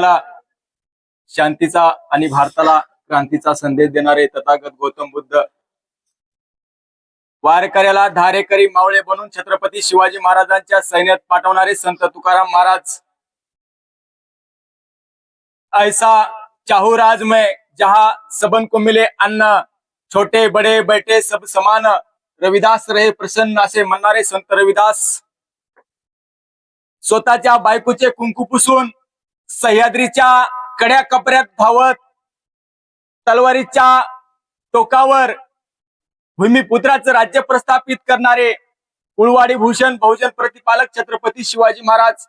जगाला शांतीचा आणि भारताला क्रांतीचा संदेश देणारे तथागत गौतम बुद्ध. वारकऱ्याला धारेकरी मावळे बनून छत्रपती शिवाजी महाराजांच्या सैन्यात पाठवणारे संत तुकाराम महाराज. ऐसा चाहू राज में जहा सबन को मिले अन्न छोटे बडे बैठे सब समान रविदास रहे प्रसन्न असे म्हणणारे संत रविदास. स्वतःच्या बायकोचे कुंकू पुसून सह्याद्रीच्या कड्या कपऱ्यात धावत तलवारीच्या टोकावर भूमिपुत्राचं राज्य प्रस्थापित करणारे कुळवाडी भूषण बहुजन प्रतिपालक छत्रपती शिवाजी महाराज.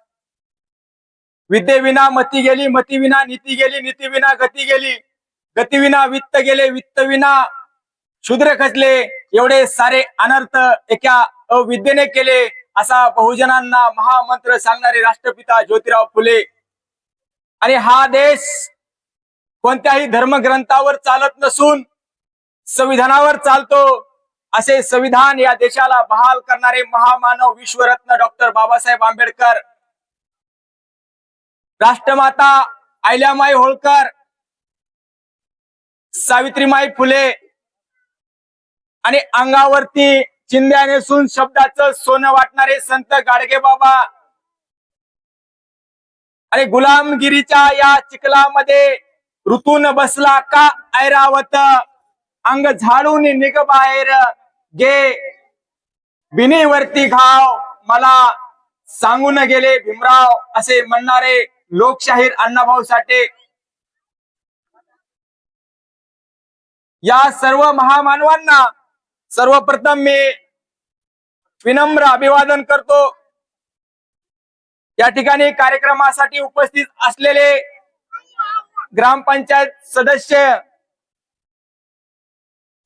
विद्येविना मती गेली मती विना नीती गेली नीती विना गती गेली. गतीविना वित्त गेले वित्तविना शूद्र खचले. एवढे सारे अनर्थ एका अविद्येने केले असा बहुजनांना महामंत्र सांगणारे राष्ट्रपिता ज्योतिराव फुले. आणि हा देश कोणत्याही धर्मग्रंथावर चालत नसून संविधानावर चालतो असे संविधान या देशाला बहाल करणारे महामानव विश्वरत्न डॉक्टर बाबासाहेब आंबेडकर. राष्ट्रमाता आयल्यामाई होळकर सावित्रीमाई फुले आणि अंगावरती चिंध्या नेसून शब्दाचं सोनं वाटणारे संत गाडगे बाबा अरे गुलामगिरीच्या या चिखलामध्ये ऋतून बसला का ऐरावत? अंग झाडून निघ बाहेर. गे बिनेवरती घाव. मला सांगून गेले भीमराव असे म्हणणारे लोकशाहीर अण्णाभाऊ साठे. या सर्व महामानवांना सर्वप्रथम मी विनम्र अभिवादन करतो. या ठिकाणी कार्यक्रमासाठी उपस्थित असलेले ग्रामपंचायत सदस्य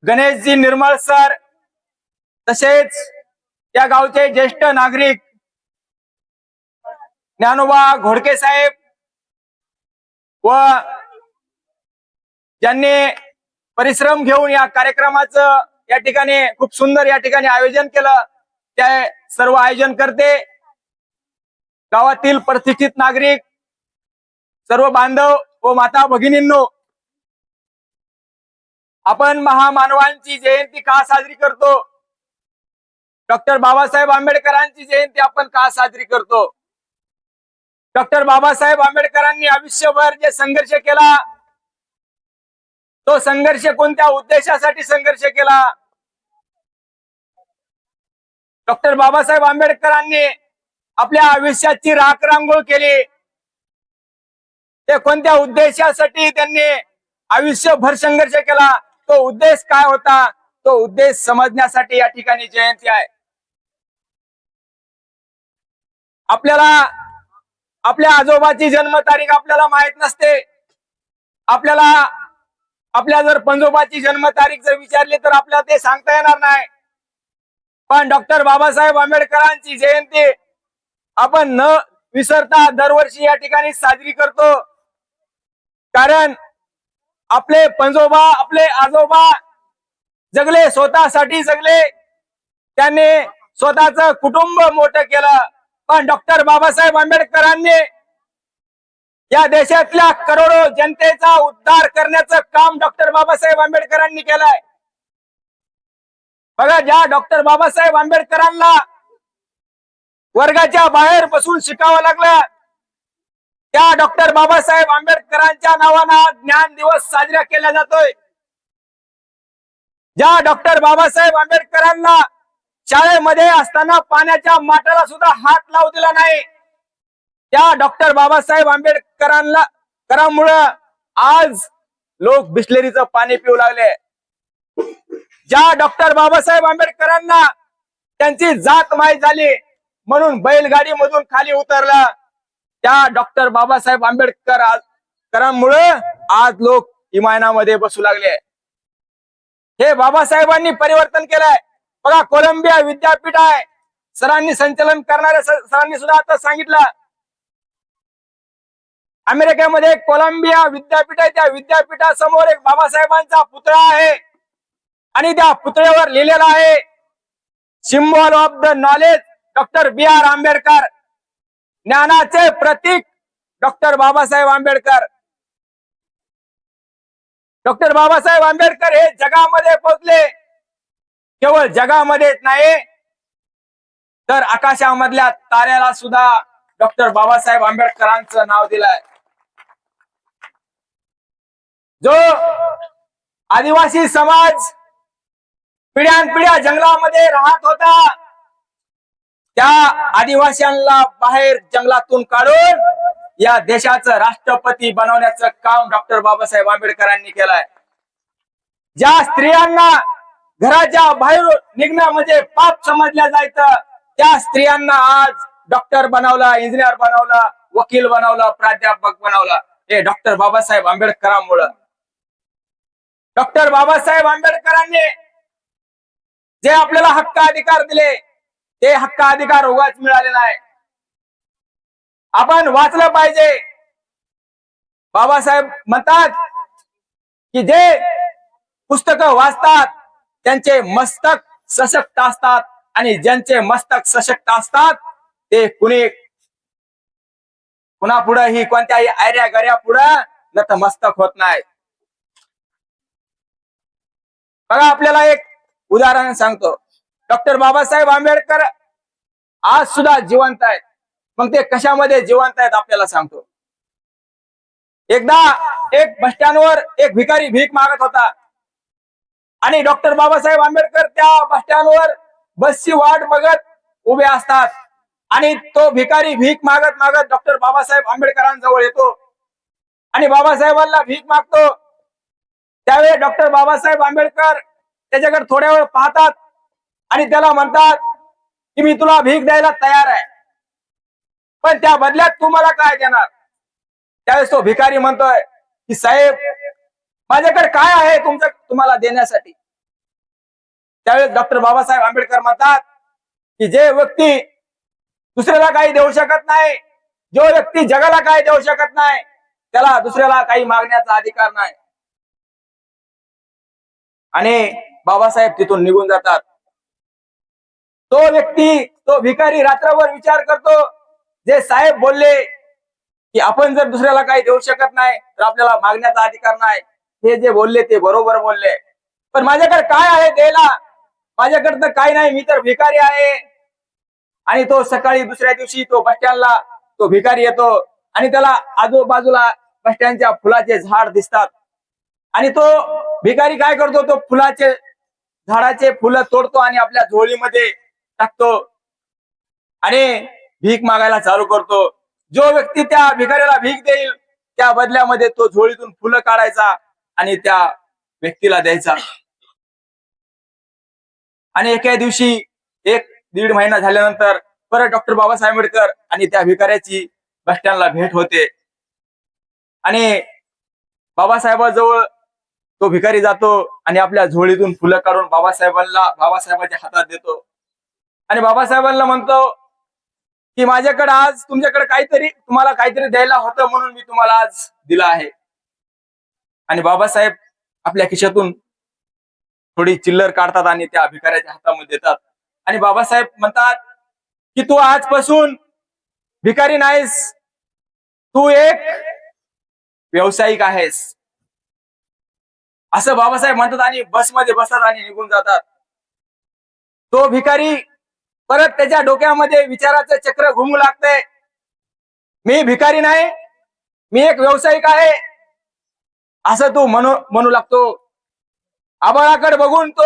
गणेशजी निर्मळ सर तसेच या गावचे ज्येष्ठ नागरिक ज्ञानोबा घोडके साहेब व ज्यांनी परिश्रम घेऊन या कार्यक्रमाचं या ठिकाणी खूप सुंदर या ठिकाणी आयोजन केलं त्या सर्व आयोजन करते. गावातील प्रतिष्ठित नागरिक सर्व बांधव व माता भगिनींनो आपण महामानवांची जयंती का साजरी करतो? डॉक्टर बाबासाहेब आंबेडकरांची जयंती आपण का साजरी करतो? डॉक्टर बाबासाहेब आंबेडकरांनी आयुष्यभर जे संघर्ष केला तो संघर्ष कोणत्या उद्देशासाठी संघर्ष केला? डॉक्टर बाबासाहेब आंबेडकरांनी आपल्या आयुष्याची राख रांगोळ केली. ते कोणत्या उद्देशासाठी त्यांनी आयुष्यभर संघर्ष केला? तो उद्देश काय होता? तो उद्देश समजण्यासाठी या ठिकाणी जयंती आहे. आपल्याला आपल्या आजोबाची जन्मतारीख आपल्याला माहीत नसते. आपल्याला आपल्या जर पंजोबाची जन्मतारीख जर विचारली तर आपल्याला ते सांगता येणार नाही. पण डॉक्टर बाबासाहेब आंबेडकरांची जयंती आपण न विसरता दरवर्षी या ठिकाणी साजरी करतो. कारण आपले पंजोबा आपले आजोबा जगले स्वतःसाठी जगले. त्यांनी स्वतःच कुटुंब मोठं केलं. पण डॉक्टर बाबासाहेब आंबेडकरांनी या देशातल्या करोडो जनतेचा उद्धार करण्याचं काम डॉक्टर बाबासाहेब आंबेडकरांनी केलंय. बघा ज्या डॉक्टर बाबासाहेब आंबेडकरांना वर्गाच्या बाहेर बसून शिकावं लागलं. त्या डॉक्टर बाबासाहेब आंबेडकरांच्या नावानं ज्ञान दिवस साजरा केला जातोय. ज्या डॉक्टर बाबासाहेब आंबेडकरांना शाळेमध्ये असताना पाण्याच्या माटाला सुद्धा हात लावू दिला नाही त्या डॉक्टर बाबासाहेब आंबेडकरांना करामुळं आज लोक बिस्लेरीचं पाणी पिऊ लागले. ज्या डॉक्टर बाबासाहेब आंबेडकरांना त्यांची जात माहीत झाली म्हणून बैलगाडी मधून खाली उतरला. त्या डॉक्टर बाबासाहेब आंबेडकर करामुळं आज लोक इमानामध्ये बसू लागले हे बाबासाहेबांनी परिवर्तन केलंय. बघा कोलंबिया विद्यापीठ आहे. सरांनी संचलन करणाऱ्या सरांनी सुद्धा आता सांगितलं. अमेरिकेमध्ये कोलंबिया विद्यापीठ आहे. त्या विद्यापीठासमोर एक बाबासाहेबांचा पुतळा आहे. आणि त्या पुतळ्यावर लिहिलेला आहे symbol of the knowledge doctor B R Ambedkar. ज्ञानाचे प्रतीक डॉक्टर बाबासाहेब आंबेडकर. डॉक्टर बाबासाहेब आंबेडकर हे जगामध्ये पोहोचले. केवळ जगामध्येच नाही तर आकाशामधल्या ताऱ्याला सुद्धा डॉक्टर बाबासाहेब आंबेडकरांचं नाव दिलंय. जो आदिवासी समाज पिढ्यानपिढ्या जंगलामध्ये राहत होता त्या आदिवासींना बाहेर जंगलातून काढून या देशाचं राष्ट्रपती बनवण्याचं काम डॉक्टर बाबासाहेब आंबेडकरांनी केलंय. ज्या स्त्रियांना घराच्या बाहेर निघणं म्हणजे पाप समजल्या जायचं त्या स्त्रियांना आज डॉक्टर बनवला इंजिनियर बनवला वकील बनवला प्राध्यापक बनवला. हे डॉक्टर बाबासाहेब आंबेडकरांमुळं. डॉक्टर बाबासाहेब आंबेडकरांनी जे आपल्याला हक्क अधिकार दिले ते हक्क अधिकार उगाच मिळालेला आहे आपण वाचलं पाहिजे. बाबासाहेब म्हणतात की जे पुस्तक वाचतात त्यांचे मस्तक सशक्त असतात आणि ज्यांचे मस्तक सशक्त असतात ते कुणी कुणा पुढं ही कोणत्याही आयऱ्या गऱ्या पुढं नतमस्तक होत नाही. बघा आपल्याला एक उदाहरण सांगतो. डॉक्टर बाबासाहेब आंबेडकर आज सुद्धा जिवंत आहेत. मग ते कशामध्ये जिवंत आहेत आपल्याला सांगतो. एकदा एक बस स्टँडवर एक भिकारी भीक मागत होता. आणि डॉक्टर बाबासाहेब आंबेडकर त्या बस स्टँडवर बसची वाट बघत उभे असतात. आणि तो भिकारी भीक मागत मागत डॉक्टर बाबासाहेब आंबेडकरांजवळ येतो. आणि बाबासाहेबांना भीक मागतो. त्यावेळी डॉक्टर बाबासाहेब आंबेडकर त्याच्याकडे थोड्या वेळ पाहतात. आणि त्याला म्हणतात की मी तुला भीक द्यायला तयार आहे. पण त्या बदल्यात तू मला काय देणार? त्यावेळेस तो भिकारी म्हणतोय की साहेब माझ्याकडे काय आहे तुमचं तुम्हाला देण्यासाठी? त्यावेळेस डॉक्टर बाबासाहेब आंबेडकर म्हणतात की जे व्यक्ती दुसऱ्याला काही देऊ शकत नाही जो व्यक्ती जगाला काही देऊ शकत नाही त्याला दुसऱ्याला काही मागण्याचा अधिकार नाही. आणि बाबासाहेब तिथून निघून जातात. तो व्यक्ती तो भिकारी रात्रभर विचार करतो. जे साहेब बोलले की आपण जर दुसऱ्याला काही देऊ शकत नाही तर आपल्याला मागण्याचा अधिकार नाही. हे जे बोलले ते बरोबर बोलले. पण माझ्याकडे काय आहे द्यायला? माझ्याकडे तर काही नाही मी तर भिकारी आहे. आणि तो सकाळी दुसऱ्या दिवशी तो बस स्टँडला तो भिकारी येतो. आणि त्याला आजूबाजूला बस स्टँडच्या फुलाचे झाड दिसतात. आणि तो भिकारी काय करतो? तो फुलाचे झाडाचे फुलं तोडतो आणि आपल्या झोळीमध्ये टाकतो. आणि भीक मागायला चालू करतो. जो व्यक्ती त्या भिकाऱ्याला भीक देईल त्या बदल्यामध्ये तो झोळीतून फुलं काढायचा आणि त्या व्यक्तीला द्यायचा. आणि एका दिवशी एक दीड महिना झाल्यानंतर परत डॉक्टर बाबासाहेब आंबेडकर आणि त्या भिकाऱ्याची बस स्टँडला भेट होते. आणि बाबासाहेबाजवळ तो भिकारी जातो आणि आपल्या झोळीतून फुलं काढून बाबासाहेबांना बाबासाहेबांच्या हातात देतो. आणि बाबासाहेबांना म्हणतो की माझ्याकडे आज तुमच्याकडे काहीतरी तुम्हाला काहीतरी द्यायला होतं म्हणून मी तुम्हाला आज दिला आहे. आणि बाबासाहेब आपल्या खिशातून थोडी चिल्लर काढतात आणि त्या भिकाऱ्याच्या हातामध्ये देतात. आणि बाबासाहेब म्हणतात की तू आजपासून भिकारी नाहीस. तू एक व्यावसायिक आहेस. असं बाबासाहेब म्हणतात आणि बसमध्ये बसतात आणि निघून जातात. तो भिकारी परत त्याच्या डोक्यामध्ये विचाराचं चक्र घुमू लागतंय. मी भिकारी नाही मी एक व्यावसायिक आहे. असं तो म्हणू म्हणू लागतो. आबाळाकडे बघून तो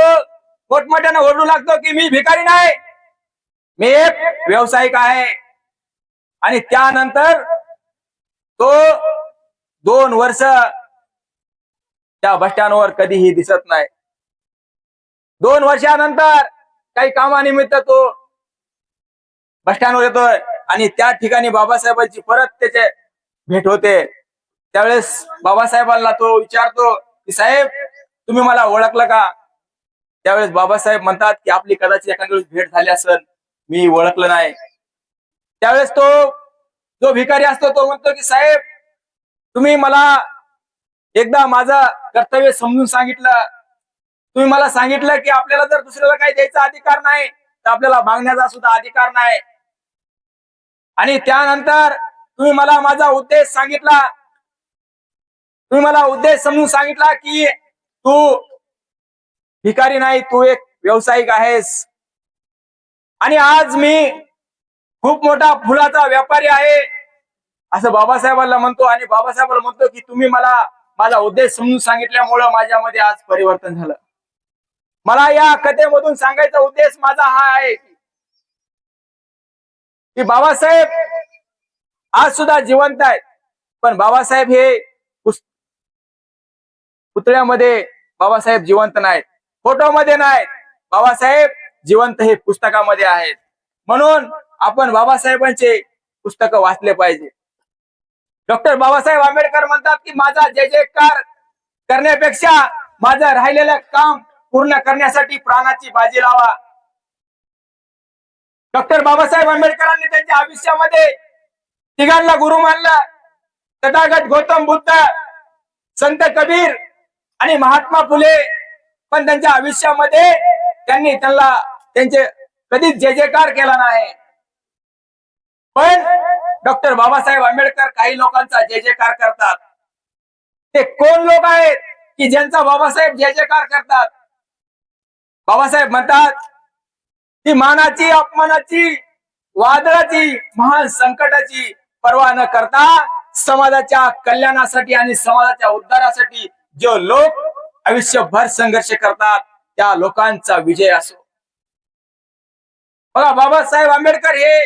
मोठमोठ्यानं ओरडू लागतो की मी भिकारी नाही मी एक व्यावसायिक आहे. आणि त्यानंतर तो दोन वर्ष त्या बसस्टँडवर कधीही दिसत नाही. दोन वर्षानंतर काही कामानिमित्त तो बस स्टँडवर येतोय. आणि त्या ठिकाणी बाबासाहेबांची परत त्याचे भेट होते. त्यावेळेस बाबासाहेबांना तो विचारतो की साहेब तुम्ही मला ओळखलं का? त्यावेळेस बाबासाहेब म्हणतात की आपली कदाचित एखाद्या वेळेस भेट झाली असेल. मी ओळखलं नाही. त्यावेळेस तो जो भिकारी असतो तो म्हणतो की साहेब तुम्ही मला एकदा माझं कर्तव्य समजून सांगितलं. तुम्ही मला सांगितलं की आपल्याला जर दुसऱ्याला काही द्यायचा अधिकार नाही तर आपल्याला मागण्याचा सुद्धा अधिकार नाही. आणि त्यानंतर तुम्ही मला माझा उद्देश सांगितला. तुम्ही मला उद्देश समजून सांगितला की तू भिकारी नाही तू एक व्यावसायिक आहेस. आणि आज मी खूप मोठा फुलाचा व्यापारी आहे. असं बाबासाहेबांना म्हणतो आणि बाबासाहेबांना म्हणतो की तुम्ही मला माझा उद्देश समजून सांगितल्यामुळं माझ्यामध्ये आज परिवर्तन झालं. मला या कथेमधून सांगायचा उद्देश माझा हा आहे. की बाबासाहेब आज सुद्धा जिवंत आहेत. पण बाबासाहेब हे पुतळ्यामध्ये बाबासाहेब जिवंत नाहीत. फोटोमध्ये नाहीत. बाबासाहेब जिवंत हे पुस्तकामध्ये आहेत. म्हणून आपण बाबासाहेबांचे पुस्तक वाचले पाहिजे. डॉक्टर बाबासाहेब आंबेडकर म्हणतात की माझा जय जयकार करण्यापेक्षा माझं राहिलेलं काम पूर्ण करण्यासाठी प्राणाची बाजी लावा. डॉक्टर बाबासाहेब आंबेडकरांनी त्यांच्या आयुष्यामध्ये तिघांना गुरु मानलं. तथागत गौतम बुद्ध संत कबीर आणि महात्मा फुले पण त्यांच्या आयुष्यामध्ये त्यांनी त्यांना त्यांचे कधीच जय जयकार केला नाही. पण डॉक्टर बाबासाहेब आंबेडकर काही लोकांचा जय जयकार करतात. ते कोण लोक आहेत की ज्यांचा बाबासाहेब जय जयकार करतात? बाबासाहेब म्हणतात की मानाची अपमानाची वादळाची महान संकटाची पर्वा न करता समाजाच्या कल्याणासाठी आणि समाजाच्या उद्धारासाठी जो लोक आयुष्यभर संघर्ष करतात त्या लोकांचा विजय असो. बघा बाबासाहेब आंबेडकर हे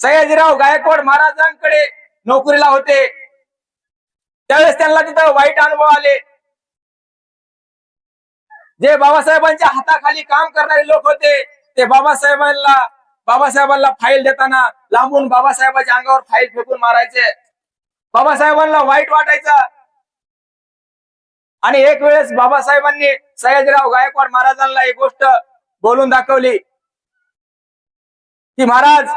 सयाजीराव गायकवाड महाराजांकडे नोकरीला होते. त्यावेळेस त्यांना तिथं वाईट अनुभव आले. जे बाबासाहेबांच्या हाताखाली काम करणारे लोक होते ते बाबासाहेबांना बाबासाहेबांना फाईल देताना लांबून बाबासाहेबांच्या अंगावर फाईल फेकून मारायचे. बाबासाहेबांना वाईट वाटायचं. आणि एक वेळेस बाबासाहेबांनी सयाजीराव गायकवाड महाराजांना एक गोष्ट बोलून दाखवली. की महाराज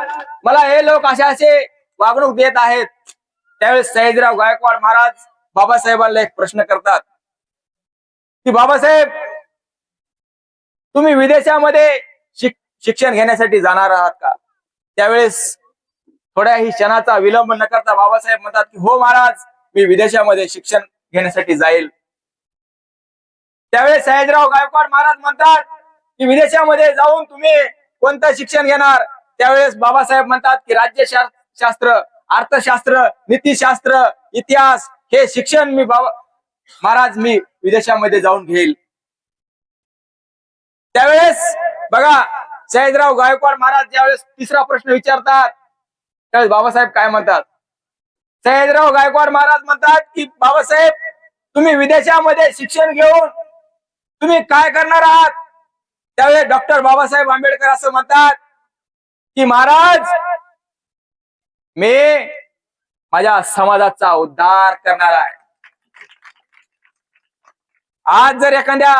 मला हे लोक असे असे वागणूक देत आहेत. त्यावेळेस सयाजीराव गायकवाड महाराज बाबासाहेबांना एक प्रश्न करतात. की बाबासाहेब तुम्ही विदेशामध्ये शिक- शिक्षण घेण्यासाठी जाणार आहात का? त्यावेळेस थोड्याही क्षणाचा विलंब न करता बाबासाहेब म्हणतात की हो महाराज मी विदेशामध्ये शिक्षण घेण्यासाठी जाईल. त्यावेळेस सयाजीराव गायकवाड महाराज म्हणतात की विदेशामध्ये जाऊन तुम्ही कोणतं शिक्षण घेणार? त्यावेळेस बाबासाहेब म्हणतात की राज्य शास्त्र अर्थशास्त्र नीतीशास्त्र इतिहास हे शिक्षण मी बाबा महाराज मी विदेशामध्ये जाऊन घेईल. त्यावेळेस बघा सयाजीराव गायकवाड महाराज ज्यावेळेस तिसरा प्रश्न विचारतात त्यावेळेस बाबासाहेब काय म्हणतात? सयाजीराव गायकवाड महाराज म्हणतात की बाबासाहेब तुम्ही विदेशामध्ये शिक्षण घेऊन तुम्ही काय करणार आहात? त्यावेळेस डॉक्टर बाबासाहेब आंबेडकर असं म्हणतात की महाराज मी माझ्या समाजाचा उद्धार करणार आहे. आज जर एखाद्या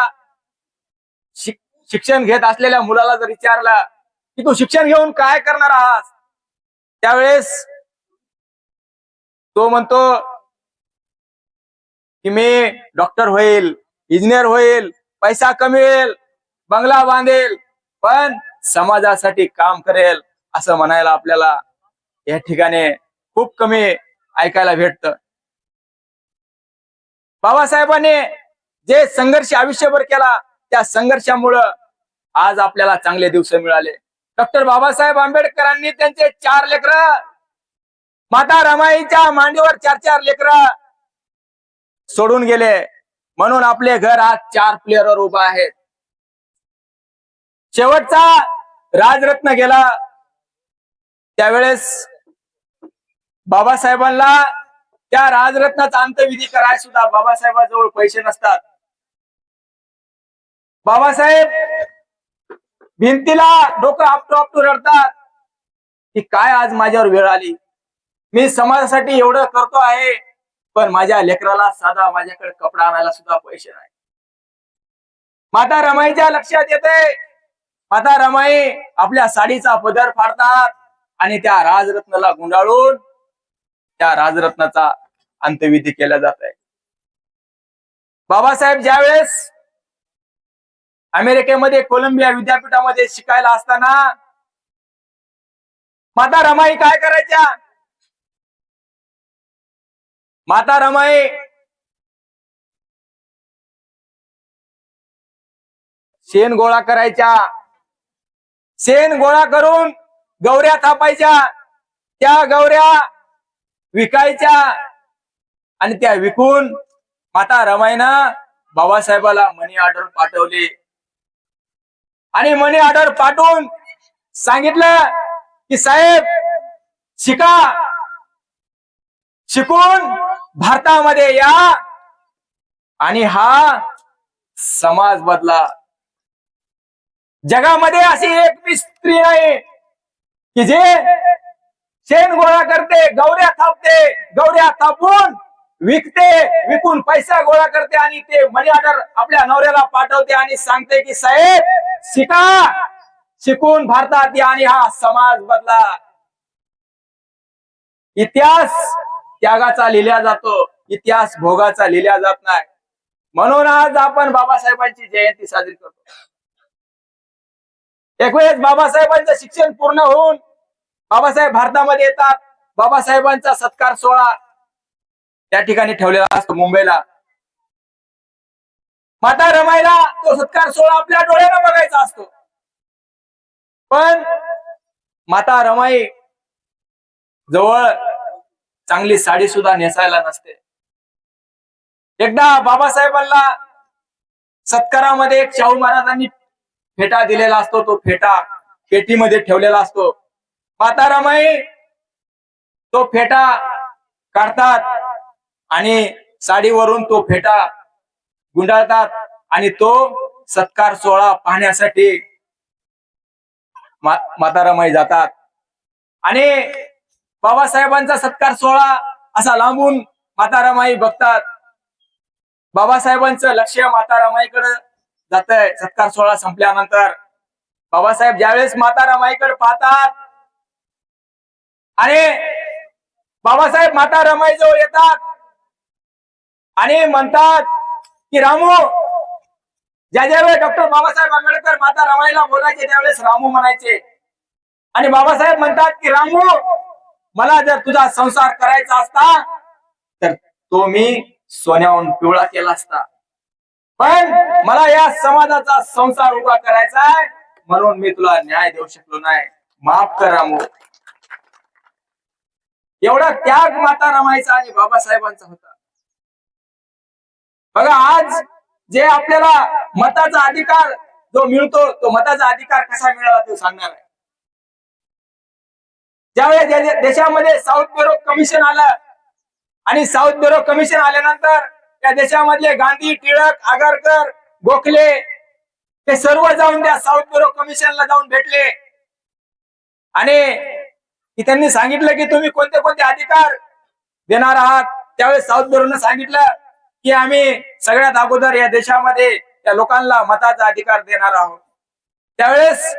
शिक्षण घेत असलेल्या मुलाला जर विचारला की तू शिक्षण घेऊन काय करणार आहात त्यावेळेस तो म्हणतो की मी डॉक्टर होईल इंजिनियर होईल पैसा कमवेल बंगला बांधेल पण समाजासाठी काम करेल असं म्हणायला आपल्याला या ठिकाणी खूप कमी ऐकायला भेटत. बाबासाहेबांनी जे संघर्ष आयुष्यभर केला त्या संघर्षामुळं आज आपल्याला चांगले दिवस मिळाले. डॉक्टर बाबासाहेब आंबेडकरांनी त्यांचे चार लेकर माता रमाईच्या मांडीवर चार चार लेकर सोडून गेले. म्हणून आपले घर आज चार प्लेअरवर उभा आहे. शेवटचा राजरत्न गेला. त्यावेळेस बाबासाहेबांना त्या राजरत्नाचा अंतविधी करायला सुद्धा बाबासाहेबांजवळ पैसे नसतात. बाबासाहेब भिंतीला डोकं आपटू आपटू रडतात की काय आज माझ्यावर वेळ आली? मी समाजासाठी एवढं करतो आहे पण माझ्या लेकराला साधा माझ्याकडे कपडा आणायला सुद्धा पैसे नाही. माता रमाईच्या लक्षात येते. माता रमाई आपल्या साडीचा पदर फाडतात आणि त्या राजरत्नाला गुंडाळून त्या राजरत्नाचा अंत्यविधी केला जात आहे बाबासाहेब ज्यावेळेस अमेरिकेमध्ये कोलंबिया विद्यापीठामध्ये शिकायला असताना माता रमाई काय करायच्या? माता रमाई शेण गोळा करायच्या. शेण गोळा करून गौऱ्या थापायच्या. त्या गौऱ्या विकायच्या आणि त्या विकून माता रमाईनं बाबासाहेबाला मनी ऑर्डर पाठवली. आणि मनी ऑर्डर पाठवून सांगितलं की साहेब शिका. शिकून भारतामध्ये या. आणि हा समाज बदला. जगामध्ये अशी एक स्त्री नाही की जे शेण गोळा करते गौऱ्या थापते गौऱ्या थापून विकते विकून पैसा गोळा करते आणि ते मनी ऑर्डर आपल्या नवऱ्याला पाठवते आणि सांगते की साहेब शिका! शिकून भारतात या आणि हा समाज बदला. इतिहास त्यागाचा लिहिला जातो. इतिहास भोगाचा लिहिला जात नाही. म्हणून आज आपण बाबासाहेबांची जयंती साजरी करतो. एक वेळेस बाबासाहेबांचं शिक्षण पूर्ण होऊन बाबासाहेब भारतामध्ये येतात. बाबासाहेबांचा सत्कार सोहळा त्या ठिकाणी ठेवलेला असतो मुंबईला. माता रमाईला तो सत्कार सोहळा आपल्या डोळ्याला बघायचा असतो. पण माता रमाई जवळ चांगली साडी सुद्धा नेसायला नसते. एकदा बाबासाहेबांना सत्कारामध्ये एक शाहू महाराजांनी फेटा दिलेला असतो तो फेटा पेटीमध्ये ठेवलेला असतो. माता रमाई तो फेटा काढतात आणि साडीवरून तो फेटा गुंडाळतात आणि तो सत्कार सोहळा पाहण्यासाठी मातारामाई जातात. आणि बाबासाहेबांचा सत्कार सोहळा असा लांबून मातारामाई बघतात. बाबासाहेबांचं लक्ष मातारामाईकडे जात आहे सत्कार सोहळा संपल्यानंतर बाबासाहेब ज्यावेळेस मातारामाईकडे पाहतात आणि बाबासाहेब माता रमाई जवळ येतात आणि म्हणतात की रामू ज्या ज्यावेळेस डॉक्टर बाबासाहेब आंबेडकर माता रमाईला बोलायचे त्यावेळेस रामू म्हणायचे. आणि बाबासाहेब म्हणतात की रामू मला जर तुझा संसार करायचा असता तर तो मी सोन्याहून पिवळा केला असता. पण मला या समाजाचा संसार उभा करायचा आहे म्हणून मी तुला न्याय देऊ शकलो नाही. माफ कर रामू. एवढा त्याग माता रमायचा आणि बाबासाहेबांचा होता. बघा आज जे आपल्याला मताचा अधिकार जो मिळतो तो मताचा अधिकार कसा मिळाला ते सांगणार आहे. ज्यावेळेस देशामध्ये साऊथ ब्युरो कमिशन आलं आणि साऊथ ब्युरो कमिशन आल्यानंतर त्या देशामधले गांधी टिळक आगरकर गोखले ते सर्व जाऊन त्या साऊथ ब्युरो कमिशनला जाऊन भेटले. आणि त्यांनी सांगितलं की तुम्ही कोणते कोणते अधिकार देणार आहात त्यावेळेस साऊथ ब्युरोनं सांगितलं की आम्ही सगळ्यात अगोदर या देशामध्ये त्या लोकांना मताचा अधिकार देणार आहोत. त्यावेळेस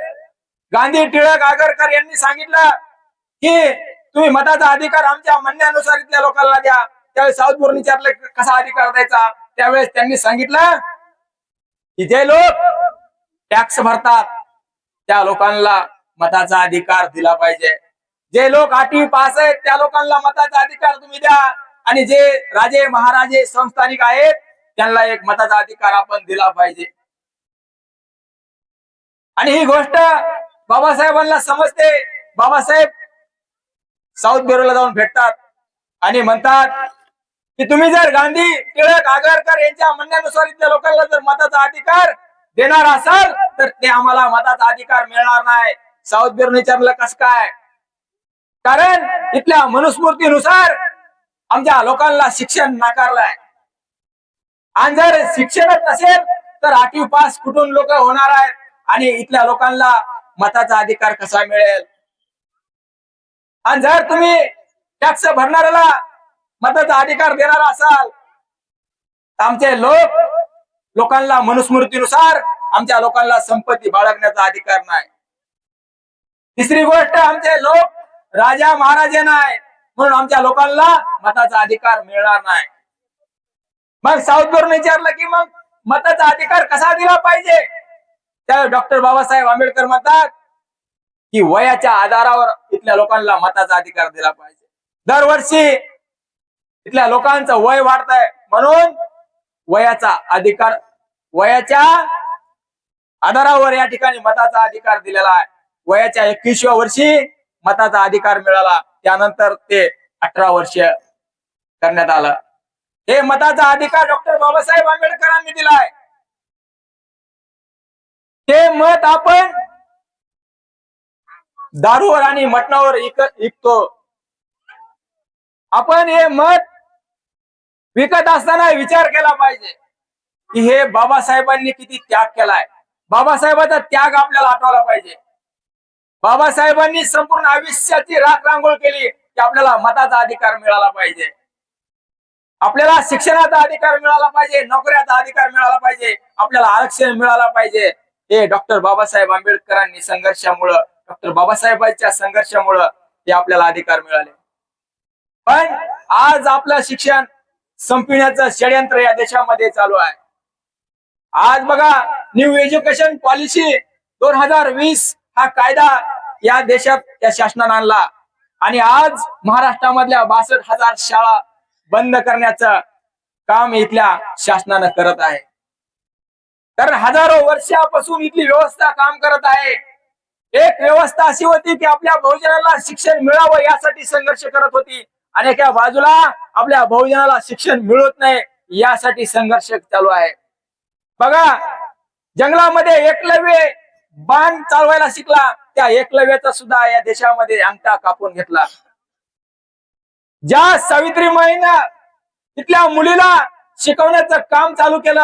गांधी टिळक आगरकर यांनी सांगितलं की तुम्ही मताचा अधिकार आमच्या म्हणण्यानुसार इथल्या लोकांना द्या. त्यावेळेस साऊथ बोर्न विचारलं कसा अधिकार द्यायचा? त्यावेळेस त्यांनी सांगितलं की जे लोक टॅक्स भरतात त्या लोकांना मताचा अधिकार दिला पाहिजे. जे लोक आठवी पास आहेत त्या लोकांना मताचा अधिकार तुम्ही द्या. आणि जे राजे महाराजे संस्थानिक आहेत त्यांना एक मताचा अधिकार आपण दिला पाहिजे. आणि ही गोष्ट बाबासाहेबांना समजते. बाबासाहेब साऊथ ब्युरोला जाऊन भेटतात आणि म्हणतात की तुम्ही जर गांधी टिळक आगरकर यांच्या म्हणण्यानुसार इथल्या लोकांना जर मताचा अधिकार देणार असाल तर ते आम्हाला मताचा अधिकार मिळणार नाही. साऊथ ब्युरोने विचारलं कस काय? कारण इथल्या मनुस्मृतीनुसार आमच्या लोकांना शिक्षण नाकारलंय. आणि जर शिक्षणच नसेल तर आठवी पास कुठून लोक होणार आहेत? आणि इथल्या लोकांना मताचा अधिकार कसा मिळेल? आणि जर तुम्ही टॅक्स भरणाऱ्याला मताचा अधिकार देणार असाल तर आमचे लोक लोकांना मनुस्मृतीनुसार आमच्या लोकांना संपत्ती बाळगण्याचा अधिकार नाही. तिसरी गोष्ट आमचे लोक राजा महाराजे नाही म्हणून आमच्या लोकांना मताचा अधिकार मिळणार नाही. मग साऊथ बोर्न विचारलं की मग मताचा अधिकार कसा दिला पाहिजे? त्यावेळी डॉक्टर बाबासाहेब आंबेडकर म्हणतात की वयाच्या आधारावर इथल्या लोकांना मताचा अधिकार दिला पाहिजे. दरवर्षी इथल्या लोकांचं वय वाढत आहे म्हणून वयाचा अधिकार वयाच्या आधारावर या ठिकाणी मताचा अधिकार दिलेला आहे. वयाच्या एकवीसव्या वर्षी मताचा अधिकार मिळाला. त्यानंतर ते अठरा वर्ष करण्यात आलं. हे मताचा अधिकार डॉक्टर बाबासाहेब आंबेडकरांनी दिलाय. ते मत आपण दारूवर आणि मटणावर इक- विकतो आपण हे मत विकत असताना विचार केला पाहिजे. की हे बाबासाहेबांनी किती त्याग केलाय. बाबासाहेबांचा त्याग आपल्याला आठवला पाहिजे. बाबासाहेबांनी संपूर्ण आयुष्याची राख रांगोळ केली की आपल्याला मताचा अधिकार मिळाला पाहिजे. आपल्याला शिक्षणाचा अधिकार मिळाला पाहिजे नोकऱ्याचा अधिकार मिळाला पाहिजे आपल्याला आरक्षण मिळाला पाहिजे. हे डॉक्टर बाबासाहेब आंबेडकरांनी संघर्षामुळं डॉक्टर बाबासाहेबांच्या संघर्षामुळं हे आपल्याला अधिकार मिळाले. पण आज आपलं शिक्षण संपविण्याचं षडयंत्र या देशामध्ये चालू आहे. आज बघा न्यू एज्युकेशन पॉलिसी दोन हजार वीस हा कायदा या देशात या शासनानं आणला. आणि आज महाराष्ट्रामधल्या बासष्ट हजार शाळा बंद करण्याचं काम इथल्या शासनानं करत आहे. कारण हजारो वर्षापासून इथली व्यवस्था काम करत आहे. एक व्यवस्था अशी होती की आपल्या बहुजनाला शिक्षण मिळावं यासाठी संघर्ष करत होती. आणि एका बाजूला आपल्या बहुजनाला शिक्षण मिळत नाही यासाठी संघर्ष चालू आहे. बघा जंगलामध्ये एकलव्य बाण चालवायला शिकला त्या एकलव्याचा सुद्धा या देशामध्ये अंगठा कापून घेतला. ज्या सावित्रीमाईनं तिथल्या मुलीला शिकवण्याचं काम चालू केलं